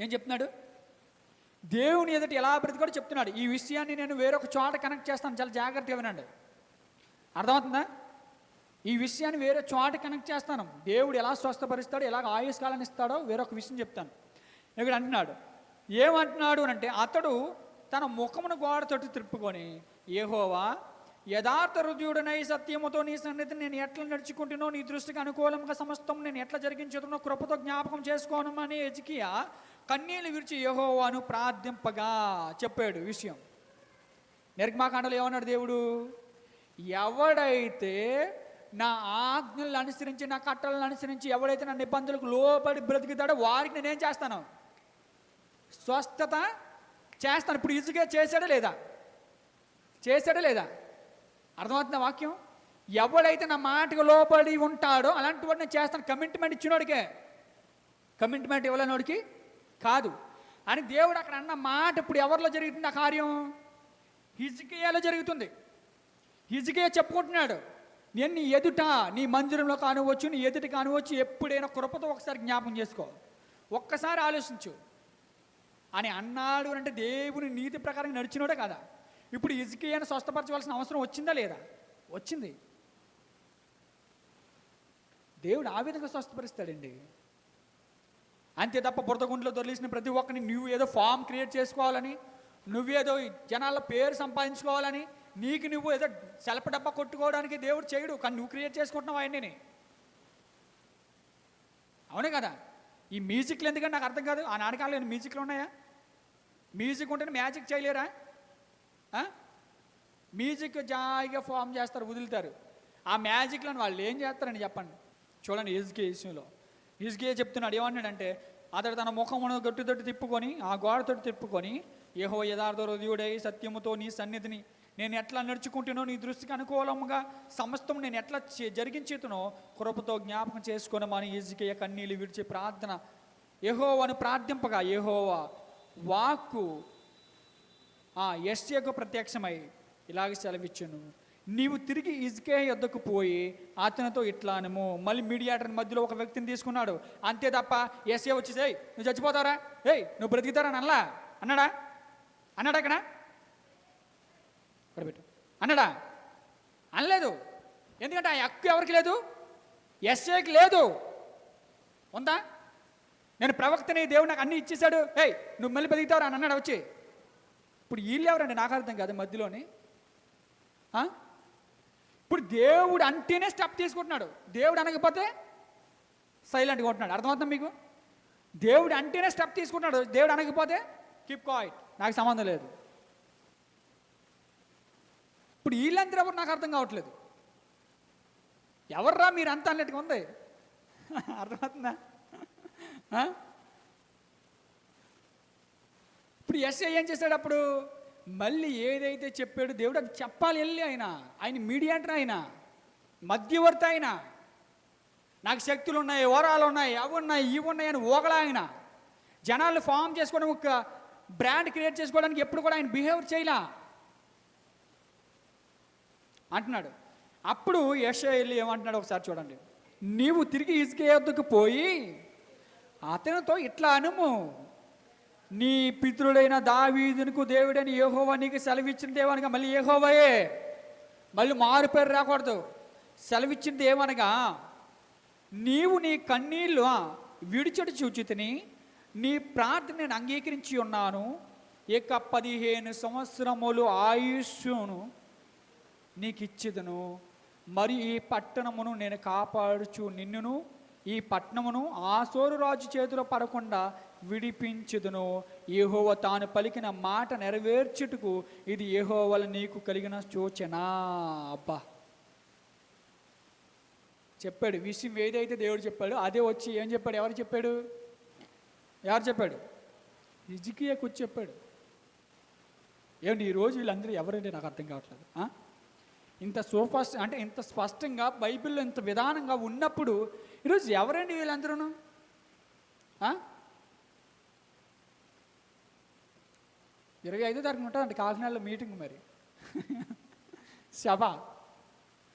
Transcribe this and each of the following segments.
ఏం చెప్తున్నాడు? దేవుని ఎదుటి ఎలా బ్రతికాడో చెప్తున్నాడు. ఈ విషయాన్ని నేను వేరొక చోట కనెక్ట్ చేస్తాను. చాలా జాగ్రత్తగా వినండి. అర్థమవుతుందా? ఈ విషయాన్ని వేరే చోట కనెక్ట్ చేస్తాను. దేవుడు ఎలా స్వస్థపరుస్తాడో ఎలా ఆయుష్కాలను ఇస్తాడో వేరొక విషయం చెప్తాను. ఇక్కడ అంటున్నాడు. ఏమంటున్నాడు అని అంటే అతడు తన ముఖమును గోడతోటి తిప్పుకొని ఏహోవా యథార్థ హృదయుడనై సత్యముతో నీ సన్నిధిని నేను ఎట్లా నడుచుకుంటున్నో నీ దృష్టికి అనుకూలంగా సమస్తం నేను ఎట్లా జరిగించుతున్నో కృపతో జ్ఞాపకం చేసుకోనమని ఎజికియా కన్నీళ్ళు విరిచి యహోవాను ప్రార్థింపగా చెప్పాడు విషయం. నిర్గమాకాండలో ఏమన్నాడు దేవుడు? ఎవడైతే నా ఆజ్ఞలను అనుసరించి నా కట్టలను అనుసరించి ఎవడైతే నా నిబంధనలకు లోపడి బ్రతుకుతాడో వారికి నేనేం చేస్తాను? స్వస్థత చేస్తాను. ఇప్పుడు ఇసుకే చేశాడా లేదా? చేశాడా లేదా? అర్థమవుతుంది వాక్యం? ఎవడైతే నా మాటకు లోపడి ఉంటాడో అలాంటి వాడిని చేస్తాను. కమిట్మెంట్ ఇచ్చినోడికే. కమిట్మెంట్ ఇవ్వలేనోడికి కాదు. అని దేవుడు అక్కడ అన్న మాట ఇప్పుడు ఎవరిలో జరుగుతుంది ఆ కార్యం? హిజ్కియాలో జరుగుతుంది. హిజ్కియా చెప్పుకుంటున్నాడు నేను నీ ఎదుట నీ మందిరంలో కానివచ్చు నీ ఎదుట కానివచ్చు ఎప్పుడైనా కృపతో ఒకసారి జ్ఞాపం చేసుకో. ఒక్కసారి ఆలోచించు. అని అన్నాడు అంటే దేవుని నీతి ప్రకారం నడిచినోడే కదా. ఇప్పుడు హిజ్కియాను స్వస్థపరచవలసిన అవసరం వచ్చిందా లేదా? వచ్చింది. దేవుడు ఆ విధంగా స్వస్థపరుస్తాడండి. అంతే తప్ప బురదగుంట్లో దొరికిసిన ప్రతి ఒక్కరిని నువ్వు ఏదో ఫామ్ క్రియేట్ చేసుకోవాలని నువ్వేదో జనాల పేరు సంపాదించుకోవాలని నీకు నువ్వు ఏదో సెలప డబ్బా కొట్టుకోవడానికి దేవుడు చేయడు కానీ నువ్వు క్రియేట్ చేసుకుంటున్నావు ఆయన్ని అవునే కదా? ఈ మ్యూజిక్లు ఎందుకంటే నాకు అర్థం కాదు. ఆ నాటకాలు మ్యూజిక్లు ఉన్నాయా? మ్యూజిక్ ఉంటేనే మ్యాజిక్ చేయలేరా? మ్యూజిక్ జాయిగా ఫామ్ చేస్తారు వదులుతారు. ఆ మ్యాజిక్లను వాళ్ళు ఏం చేస్తారని చెప్పండి. చూడండి ఎడ్యుకేషన్లో విషయంలో చెప్తున్నాడు ఏమన్నాడంటే అతడు తన ముఖమును గట్టితోటి తిప్పుకొని ఆ గోడతోటి తిప్పుకొని ఏహో యథార్థ హృదయుడై సత్యముతో నీ సన్నిధిని నేను ఎట్లా నడుచుకుంటునో నీ దృష్టికి అనుకూలంగా సమస్తం నేను ఎట్లా చే- జరిగించేతునో కృపతో జ్ఞాపకం చేసుకోనమని ఈజ్కేయ కన్నీళ్ళు విడిచి ప్రార్థన. యెహోవాను ప్రార్థింపగా యెహోవా వాక్కు ఆ యశ్యకు ప్రత్యక్షమై ఇలాగ సెలవిచ్చును. నీవు తిరిగి ఇజ్కే యొద్దకు పోయి అతనితో ఇట్లా అనము. మళ్ళీ మీడియాటర్ మధ్యలో ఒక వ్యక్తిని తీసుకున్నాడు. అంతే తప్ప ఎస్ఏ వచ్చేసేయ్ నువ్వు చచ్చిపోతారా ఏయ్ నువ్వు బ్రతికితారా అని అనలా. అన్నాడా? అన్నాడా అక్కడ ఇక్కడ పెట్టు. అన్నాడా? అనలేదు. ఎందుకంటే ఆ హక్కు ఎవరికి లేదు? ఎస్ఏకి లేదు. ఉందా? నేను ప్రవక్తని దేవుడు నాకు అన్ని ఇచ్చేశాడు. ఏయ్ నువ్వు మళ్ళీ బతుకుతావురా అని అన్నాడు వచ్చి. ఇప్పుడు వీళ్ళు ఎవరండి? నాకు అర్థం కాదు మధ్యలోని. ఇప్పుడు దేవుడు అంటేనే స్టెప్ తీసుకుంటున్నాడు దేవుడు అనకపోతే సైలెంట్గా ఉంటున్నాడు. అర్థమవుతుంది మీకు? దేవుడు అంటేనే స్టెప్ తీసుకుంటున్నాడు దేవుడు అనకపోతే కీప్ కాయిట్ నాకు సంబంధం లేదు. ఇప్పుడు వీళ్ళందరూ ఎవరు? నాకు అర్థం కావట్లేదు. ఎవర్రా మీరు అంత అన్నట్టుగా ఉంది? అర్థమవుతుందా? ఇప్పుడు ఎస్ఐ ఏం చేశాడు అప్పుడు? మళ్ళీ ఏదైతే చెప్పాడు దేవుడు అది చెప్పాలి వెళ్ళి ఆయన. ఆయన మీడియాటర్ ఆయన మధ్యవర్తి ఆయన. నాకు శక్తులు ఉన్నాయి ఓరాలు ఉన్నాయి అవి ఉన్నాయి ఇవి ఉన్నాయి అని ఓగలా ఆయన. జనాలు ఫామ్ చేసుకోవడం ఒక బ్రాండ్ క్రియేట్ చేసుకోవడానికి ఎప్పుడు కూడా ఆయన బిహేవ్ చేయలా. అంటున్నాడు. అప్పుడు యశో వెళ్ళి ఏమంటున్నాడు ఒకసారి చూడండి. నీవు తిరిగి ఇసుకేయొద్దుకు వద్దకు పోయి అతనితో ఇట్లా అనుము. నీ పితృడైన దావీదునికి దేవుడని ఏహోవా నీకు సెలవిచ్చిన దేవనగా మళ్ళీ ఏహోవయే మళ్ళీ మారు పేరు రాకూడదు. సెలవిచ్చింది ఏమనగా నీవు నీ కన్నీళ్ళు ఆ, విడిచడి చూచితిని నీ ప్రార్థన నేను అంగీకరించి ఉన్నాను. ఇక పదిహేను సంవత్సరములు ఆయుష్ను నీకు ఇచ్చిదను మరి ఈ పట్టణమును నేను కాపాడుచు నిన్నును ఈ పట్టణమును ఆసోరు రాజు చేతిలో పడకుండా విడిపించుదును. ఏహోవ తాను పలికిన మాట నెరవేర్చుటకు ఇది యెహోవల నీకు కలిగిన సూచన. అబ్బా! చెప్పాడు విషయం ఏదైతే దేవుడు చెప్పాడు అదే వచ్చి ఏం చెప్పాడు? ఎవరు చెప్పాడు? ఎవరు చెప్పాడు? హిజ్కియాకు వచ్చి చెప్పాడు. ఏమండి ఈరోజు వీళ్ళందరూ ఎవరంటే నాకు అర్థం కావట్లేదు. ఇంత సూపర్ అంటే ఇంత స్పష్టంగా బైబిల్లో ఇంత విధానంగా ఉన్నప్పుడు ఈరోజు ఎవరండి వీళ్ళందరూ ఇరవై ఐదో తారీఖున ఉంటుందండి కాకినాడలో మీటింగ్ మరి. శభ.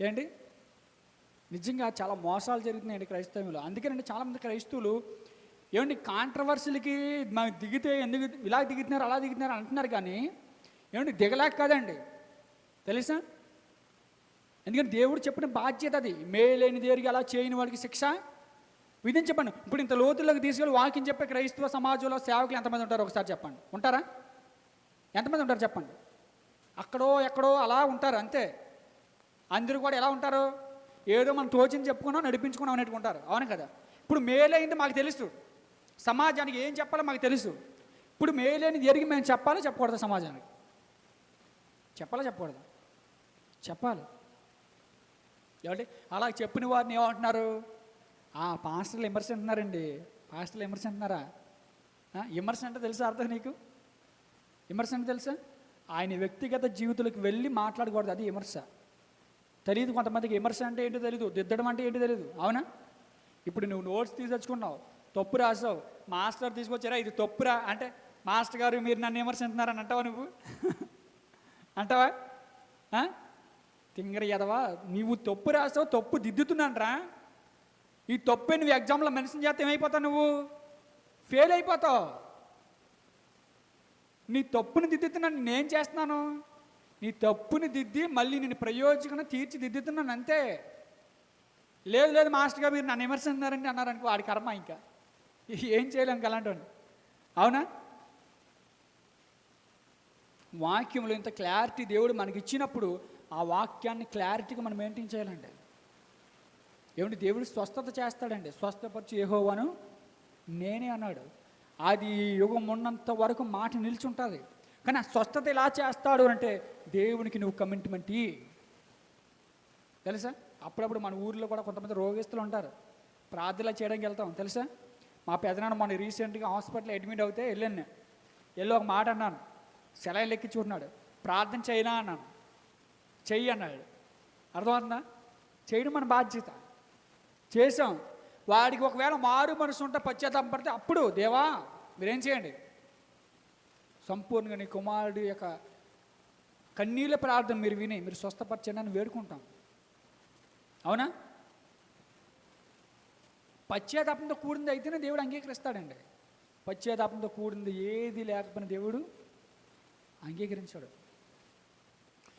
ఏంటి? నిజంగా చాలా మోసాలు జరుగుతున్నాయండి క్రైస్తవంలో. అందుకేనండి చాలామంది క్రైస్తవులు ఏమండి కాంట్రవర్సీలకి మాకు దిగితే ఎందుకు ఇలా దిగుతున్నారు అలా దిగుతున్నారు అంటున్నారు కానీ ఏమండి దిగలేక కాదండి. తెలుసా? ఎందుకంటే దేవుడు చెప్పిన బాధ్యత అది. మేలేని దేవుడికి అలా చేయని వాడికి శిక్ష? విధించి చెప్పండి. ఇప్పుడు ఇంత లోతుల్లోకి తీసుకెళ్ళి వాకింగ్ చెప్పే క్రైస్తవ సమాజంలో సేవకులు ఎంతమంది ఉంటారు? ఒకసారి చెప్పండి. ఉంటారా? ఎంతమంది ఉంటారు చెప్పండి? అక్కడో ఎక్కడో అలా ఉంటారు అంతే. అందరూ కూడా ఎలా ఉంటారు? ఏదో మనం తోచింది చెప్పుకున్నాం నడిపించుకున్నాం అనేట్టు ఉంటారు. అవును కదా? ఇప్పుడు మేలైంది మాకు తెలుసు. సమాజానికి ఏం చెప్పాలో మాకు తెలుసు. ఇప్పుడు మేలేని ఎరిగి మేము చెప్పాలో చెప్పకూడదు సమాజానికి? చెప్పాలా చెప్పకూడదు? చెప్పాలి. ఏమంటే అలా చెప్పిన వారిని ఏమంటున్నారు? ఆ పాస్టర్లు విమర్శ అంటున్నారండి పాస్టర్లు విమర్శ అంటున్నారా విమర్శ అంటే తెలుసా అర్థం నీకు? విమర్శ అంటే తెలుసా? ఆయన వ్యక్తిగత జీవితంలోకి వెళ్ళి మాట్లాడకూడదు అది విమర్శ. తెలియదు కొంతమందికి విమర్శ అంటే ఏంటో తెలియదు దిద్దడం అంటే ఏంటో తెలియదు అవునా? ఇప్పుడు నువ్వు నోట్స్ తీసుకొచ్చుకున్నావు తప్పు రాసావు మాస్టర్ తీసుకొచ్చారా ఇది తప్పురా అంటే మాస్టర్ గారు మీరు నన్ను విమర్శిస్తున్నారని అంటావా నువ్వు? అంటావా? తింగర ఎదవా నువ్వు తప్పు రాసావు తప్పు దిద్దుతున్నానరా ఈ తప్పే నువ్వు ఎగ్జామ్లో మెన్షన్ చేస్తే ఏమైపోతావు నువ్వు? ఫెయిల్ అయిపోతావు. నీ తప్పుని దిద్దుతున్నాను నేనేం చేస్తున్నాను? నీ తప్పుని దిద్ది మళ్ళీ నేను ప్రయోజకం తీర్చిదిద్దుతున్నాను అంతే. లేదు లేదు మాస్టర్గా మీరు నన్ను విమర్శిస్తున్నారండి అన్నారనుకో వాడి కర్మ ఇంకా. ఏం చేయలేం ఇంకా అవునా? వాక్యంలో ఇంత క్లారిటీ దేవుడు మనకి ఇచ్చినప్పుడు ఆ వాక్యాన్ని క్లారిటీగా మనం మెయింటైన్ చేయాలండి. ఏమిటి దేవుడు స్వస్థత చేస్తాడండి. స్వస్థపరిచి ఏహోవాను నేనే అన్నాడు. అది యుగం ఉన్నంత వరకు మాట నిల్చుంటుంది. కానీ ఆ స్వస్థత ఎలా చేస్తాడు అంటే దేవునికి నువ్వు కమిట్మెంట్ ఇయ్యి. తెలుసా? అప్పుడప్పుడు మన ఊర్లో కూడా కొంతమంది రోగిస్తులు ఉంటారు. ప్రార్థన చేయడానికి వెళ్తాం. తెలుసా? మా పెదనాన్న మొన్న రీసెంట్గా హాస్పిటల్ అడ్మిట్ అవుతే వెళ్ళాను. నేను. వెళ్ళి ఒక మాట అన్నాను. సెలైన్ లెక్కించుకుంటున్నాడు ప్రార్థన చేయనా? అన్నాను. చెయ్యి అన్నాడు. అర్థమవుతుందా? చేయడం మన బాధ్యత. చేసాం వాడికి ఒకవేళ మారు మనసు ఉంటే పశ్చాత్తాపం పడితే అప్పుడు దేవా మీరేం చేయండి? సంపూర్ణంగా నీ కుమారుడు యొక్క కన్నీళ్ళ ప్రార్థన మీరు విని మీరు స్వస్థపరచండి అని వేడుకుంటాం. అవునా? పశ్చాత్తాపంతో కూడింది అయితేనే దేవుడు అంగీకరిస్తాడండి. పశ్చాత్తాపంతో కూడింది ఏది లేకపోయినా దేవుడు అంగీకరించాడు.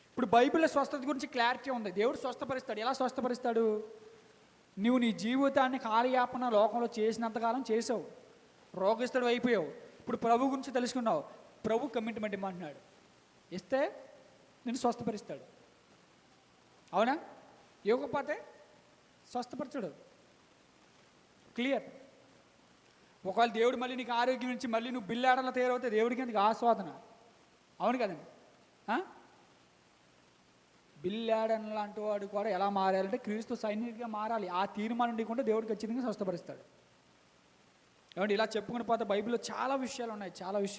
ఇప్పుడు బైబిల్లో స్వస్థత గురించి క్లారిటీ ఉంది. దేవుడు స్వస్థపరుస్తాడు. ఎలా స్వస్థపరుస్తాడు? నువ్వు నీ జీవితాన్ని కాలయాపన లోకంలో చేసినంతకాలం చేసావు. రోగస్తుడు అయిపోయావు. ఇప్పుడు ప్రభు గురించి తెలుసుకున్నావు. ప్రభు కమిట్మెంట్ ఇమ్మంటున్నాడు. ఇస్తే నేను స్వస్థపరుస్తాడు. అవునా? ఇవ్వకపోతే స్వస్థపరచడు. క్లియర్ ఒకవేళ దేవుడు మళ్ళీ నీకు ఆరోగ్యం నుంచి మళ్ళీ నువ్వు బిల్లాడలా తయారవుతే దేవుడికి ఎందుకు ఆస్వాదన? అవును కదండి. ఆ? బిల్లాడన్ లాంటి వాడు కూడా ఎలా మారాలంటే క్రీస్తు సైనికుడిగా మారాలి ఆ తీర్మానం లేకుండా దేవుడికి ఖచ్చితంగా స్వస్థపరుస్తాడు ఏమంటే ఇలా చెప్పుకుని పోతే బైబిల్లో చాలా విషయాలు ఉన్నాయి చాలా విషయాలు